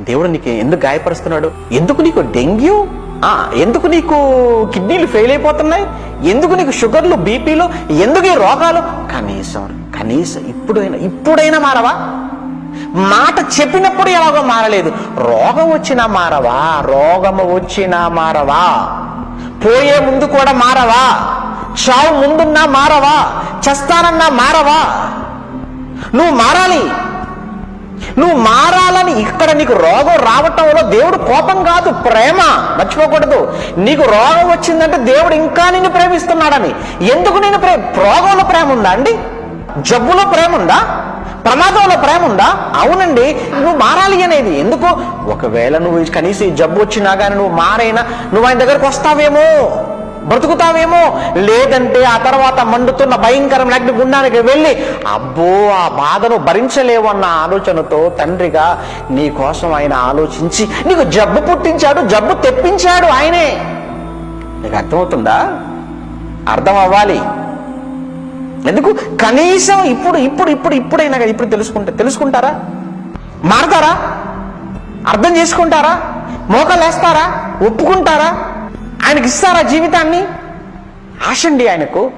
దేవుడు నీకు ఎందుకు గాయపరుస్తున్నాడు? ఎందుకు నీకు డెంగ్యూ? ఆ, ఎందుకు నీకు కిడ్నీలు ఫెయిల్ అయిపోతున్నాయి? ఎందుకు నీకు షుగర్లు బీపీలు? ఎందుకు ఈ రోగాలు? కనీసం కనీసం ఇప్పుడైనా ఇప్పుడైనా మారవా? మాట చెప్పినప్పుడు ఎలాగో మారలేదు. రోగం వచ్చినా మారవా? రోగము వచ్చినా మారవా? పోయే ముందు కూడా మారవా? చావు ముందున్నా మారవా? చస్తానన్నా మారవా? నువ్వు మారాలి. నువ్వు మారాలని ఇక్కడ నీకు రోగం రావటంలో దేవుడు కోపం కాదు ప్రేమ. మర్చిపోకూడదు. నీకు రోగం వచ్చిందంటే దేవుడు ఇంకా నిన్ను ప్రేమిస్తున్నాడని. ఎందుకు నేను ప్రే రోగంలో ప్రేమ ఉందా అండి? జబ్బులో ప్రేమ ఉందా? ప్రమాదంలో ప్రేమ ఉందా? అవునండి. నువ్వు మారాలి అనేది. ఎందుకు? ఒకవేళ నువ్వు కనీసం జబ్బు వచ్చినా కానీ నువ్వు మారైనా నువ్వు ఆయన దగ్గరకు వస్తావేమో. బ్రతుకుతావేమో లేదంటే ఆ తర్వాత మండుతున్న భయంకరమైన అగ్ని గుండానికి వెళ్ళి అబ్బో ఆ బాధను భరించలేవు అన్న ఆలోచనతో తండ్రిగా నీ కోసం ఆయన ఆలోచించి నీకు జబ్బు పుట్టించాడు జబ్బు తెప్పించాడు ఆయనే. నీకు అర్థమవుతుందా? అర్థం అవ్వాలి ఎందుకు? కనీసం ఇప్పుడు ఇప్పుడు ఇప్పుడు ఇప్పుడైనా కదా ఇప్పుడు తెలుసుకుంటే తెలుసుకుంటారా? మారతారా? అర్థం చేసుకుంటారా? మోకలేస్తారా ఒప్పుకుంటారా? ఆయనకి ఇస్తారా జీవితాన్ని? ఆశండి ఆయనకు.